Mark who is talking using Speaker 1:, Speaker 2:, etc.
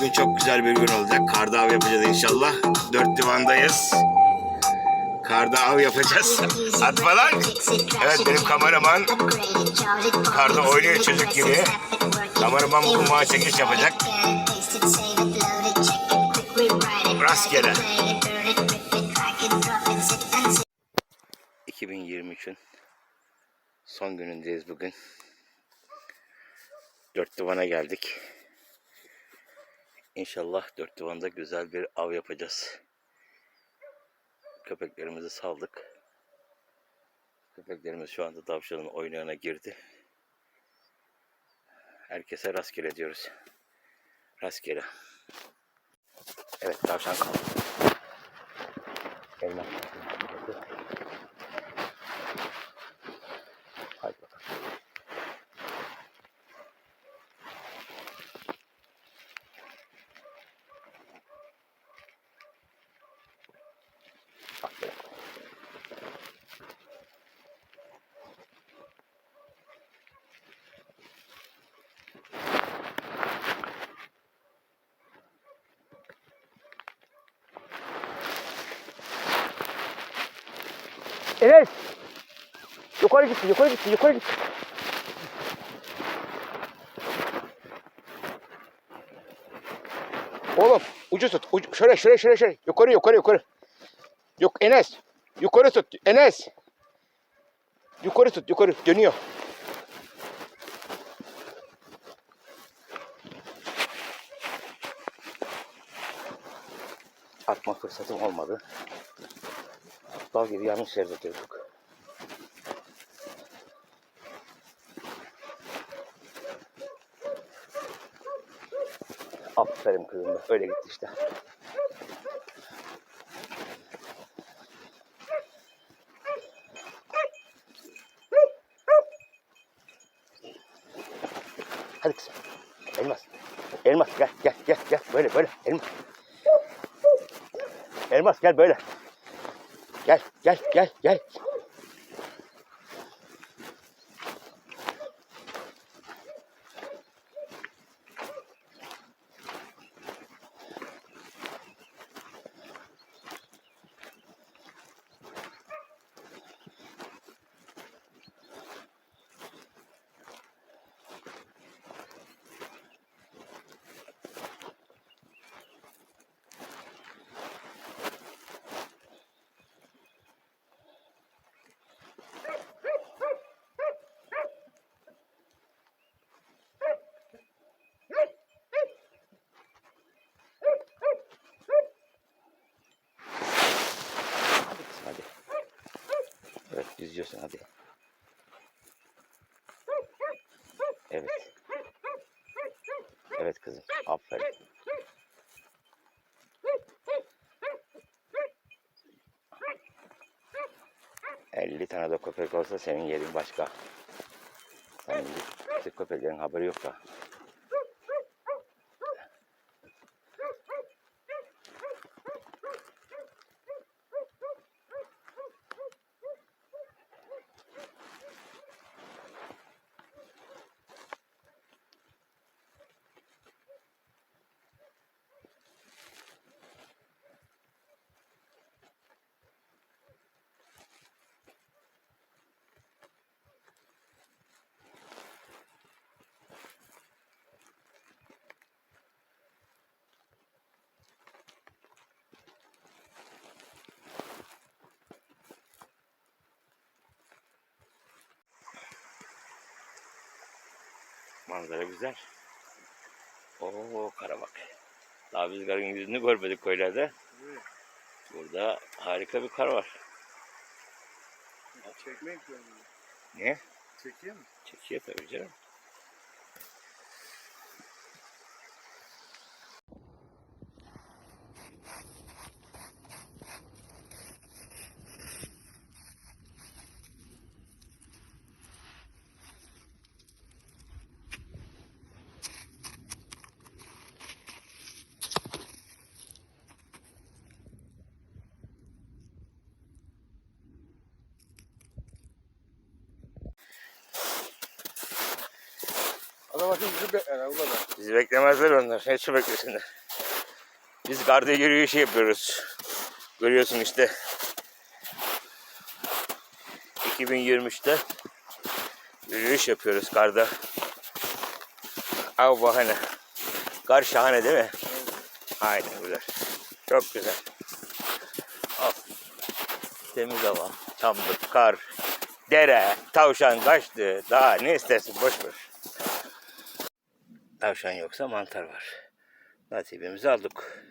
Speaker 1: Bugün çok güzel bir gün olacak. Karda av yapacağız inşallah. Dört divandayız. Karda av yapacağız. Atma lan. Evet benim kameraman
Speaker 2: Karda oynuyor çocuk gibi.
Speaker 1: Kameraman bana çekiş yapacak. Rastgele. 2023'ün son günündeyiz bugün. Dört divana geldik. İnşallah dört divanda güzel bir av yapacağız. Köpeklerimizi saldık. Köpeklerimiz şu anda tavşanın oynayana girdi. Herkese rastgele diyoruz. Rastgele. Evet tavşan kaldı. Elma.
Speaker 3: Enes! Yukarı gitti, yukarı gitti, yukarı gitti. Oğlum ucu tut. Ucu, şöyle şöyle şöyle şöyle. Yukarı yukarı yukarı. Yok Enes. Yukarı tut. Enes. Yukarı tut yukarı. Dönüyor.
Speaker 1: Atma fırsatım olmadı. Aptal gibi yanlış yerde durduk. Aferin kızım. Öyle gitti işte. Hadi kızım. Elmas. Elmas gel gel gel gel. Böyle böyle. Elmas. Elmas gel böyle. Gel gel gel gel. Hadi kızım hadi. Yüzüyorsun hadi. Evet. Evet kızım. Aferin. Elli tane de köpek olsa senin yerin başka. Senin köpeklerin haberi yok da. Manzara güzel. Oo kara bak. Daha biz karın yüzünü görmedik köylerde. Burada harika bir kar var.
Speaker 4: Çekmek zorunda.
Speaker 1: Ne?
Speaker 4: Çekiyor mu?
Speaker 1: Çekiyor tabii canım.
Speaker 3: Bizi bekler.
Speaker 1: Bizi beklemezler onlar. Ne için beklesinler? Biz karda yürüyüşü yapıyoruz. Görüyorsun işte. 2023'te yürüyüş yapıyoruz karda. Av bahane. Kar şahane değil mi? Aynen güzel. Çok güzel. Al. Temiz hava, çamlık, kar, dere, tavşan kaçtı. Daha ne istersin boş ver. Tavşan yoksa mantar var. Nasibimizi aldık.